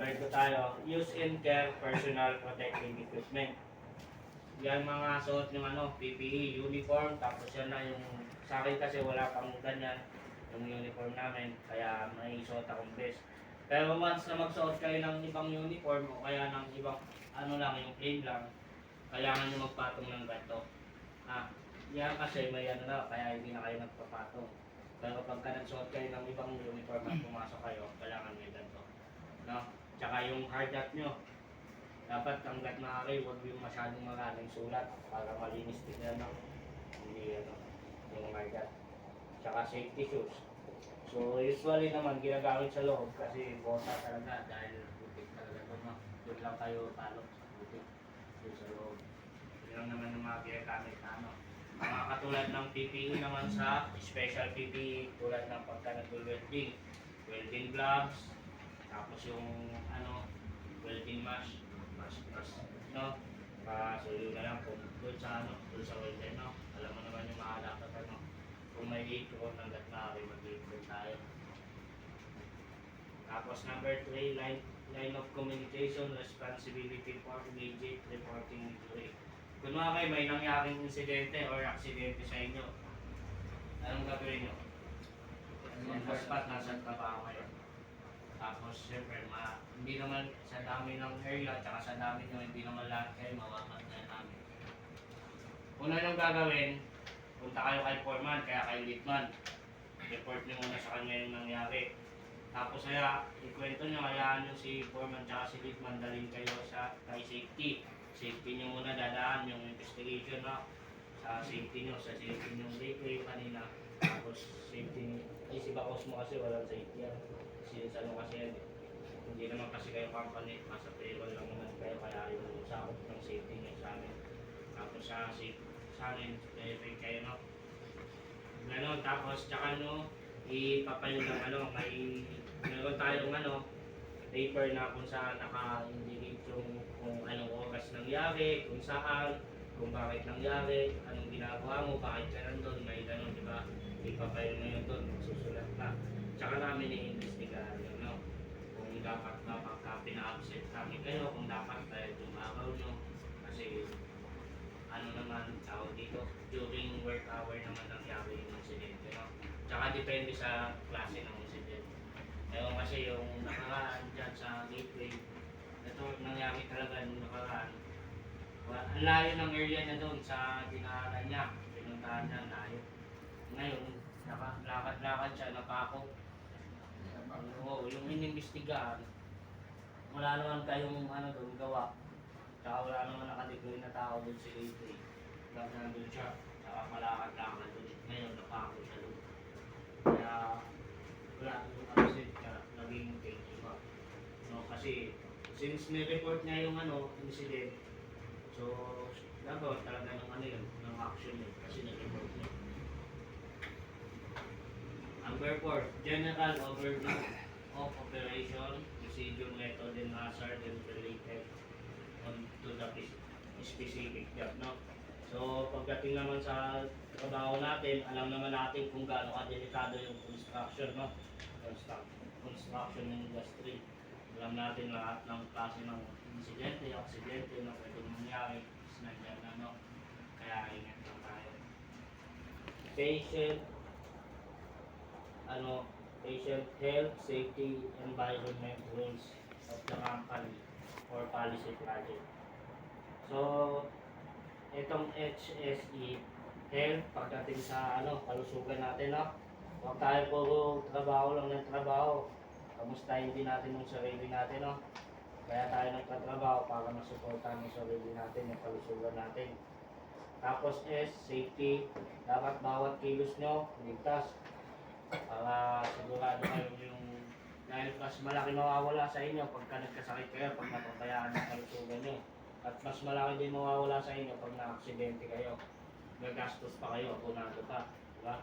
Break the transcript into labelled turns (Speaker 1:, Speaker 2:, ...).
Speaker 1: Number 2 tayo, use and care personal protective equipment. Yan mga suot yung ano, PPE, uniform, tapos yan na yung, sa akin kasi wala pang ganyan, yung uniform namin, kaya may suot akong vest. Pero once na magsuot kayo ng ibang uniform o kaya ng ibang ano lang, yung plain lang, kailangan nyo magpatong ng ganito. Ah, yan kasi may ano na, kaya hindi na kayo nagpapatong. Pero pagka nagsuot kayo ng ibang uniform at pumasok kayo, kailangan may ganito. No? Tsaka yung hard hat nyo, dapat hanggat maaari, huwag yung masyadong maraming sulat para malinis din yan. No? Hindi ano, yung hard hat. Tsaka safety shoes. So usually naman ginagamit sa loob kasi bota talaga dahil butik talaga. No? Doon lang kayo talo sa butik. Doon sa loob. Yun lang naman yung mga ginagamit na ano. Mga katulad ng PPE naman sa special PPE tulad ng pagka nag-welding. Welding gloves, tapos yung ano, welding mask, mask, mask, no? Pa, so yun na lang kung doon sa ano, doon sa welder, no? Alam mo naman yung mga dapat ano, kung may apron hanggat maaari mag-apron tayo. Tapos number 3, line, line of communication, responsibility for immediate reporting injury. Kung mga kayo may nangyaring insidente or aksidente sa inyo, anong gagawin nyo? The spot, nasa trabaho kayo. Tapos, siyempre, ma, hindi naman sa dami ng area, tsaka sa dami nyo, hindi naman lahat kayo mawamat na namin. Una nyo gagawin, punta kayo kay foreman, kaya kay leadman. Report nyo muna sa kanya yung nangyari. Tapos kaya, ikwento nyo, hayaan nyo si foreman tsaka si leadman dalhin kayo sa kay safety. Safety nyo muna dadaan yung investigation na sa safety nyo, sa safety nyo gateway kanina. Tapos safety nyo, ay si Bakos mo kasi walang safety yan. Sa ano kasi hindi naman kasi kayo company, nasa payroll lang naman kayo, kaya yung sakop ng safety nyo sa amin. Tapos sa safety, sa amin, verify kayo no. Ganon, tapos tsaka no, ipapayo ng ano, may meron tayong ano, paper na kung saan naka-indicate yung kung anong oras nangyari, kung saan, kung bakit nangyari, anong ginagawa mo, bakit ka nandun, may ganun, di ba? Ipapayo na yun doon, susulat na. Tsaka namin i-investigahan yun, no? Kung dapat ba pagka pina-absent kami kayo, kung dapat tayo dumagaw nyo. Kasi ano naman tawag dito, during work hour naman nangyari yung incident, no? Tsaka depende sa klase ng incident. Ewan kasi yung nakaraan dyan sa gateway, ito nangyari talaga nung nakaraan. Ang layo ng area niya doon sa dinaanan niya, pinuntahan niya, layo. Ngayon, lakad-lakad siya, napako. Oo, yung inimbestigahan, wala naman kayong ano doon gawa. Tsaka wala naman nakadeploy na tao doon sa gateway. Lang nandun siya, tsaka malakad-lakad doon. Ngayon, napako siya doon. Kaya, wala yung absent ka, naging case ba? No, kasi, since ni-report niya yung ano, incident, so, gagawa talaga ng ano yun, ng action yun, kasi nag-report niya. Number 4, general overview of operation, procedure, method, and hazard and related on to the specific job, no? So, pagdating naman sa trabaho natin, alam naman natin kung gaano kadelikado yung construction, no? Construct- Construction industry. Alam natin lahat ng klase ng insidente, aksidente na pwedeng mangyari. Is nandiyan na, no? Kaya ingat lang tayo. Patient, ano, patient health, safety, environment rules of the company or policy project. So, itong HSE, health, pagdating sa ano, kalusugan natin, no? Huwag tayo puro trabaho lang ng trabaho. Kamustahin din natin yung sarili natin, no? Kaya tayo nagtatrabaho para masuportahan yung sarili natin, yung kalusugan natin. Tapos S, safety. Dapat bawat kilos nyo, ligtas. Para sigurado kayo yung dahil mas malaki mawawala sa inyo pagka nagkasakit kayo, pag napabayaan ng kalusugan nyo. At mas malaki din mawawala sa inyo pag na-aksidente kayo. Gagastos pa kayo, abonado pa. Diba?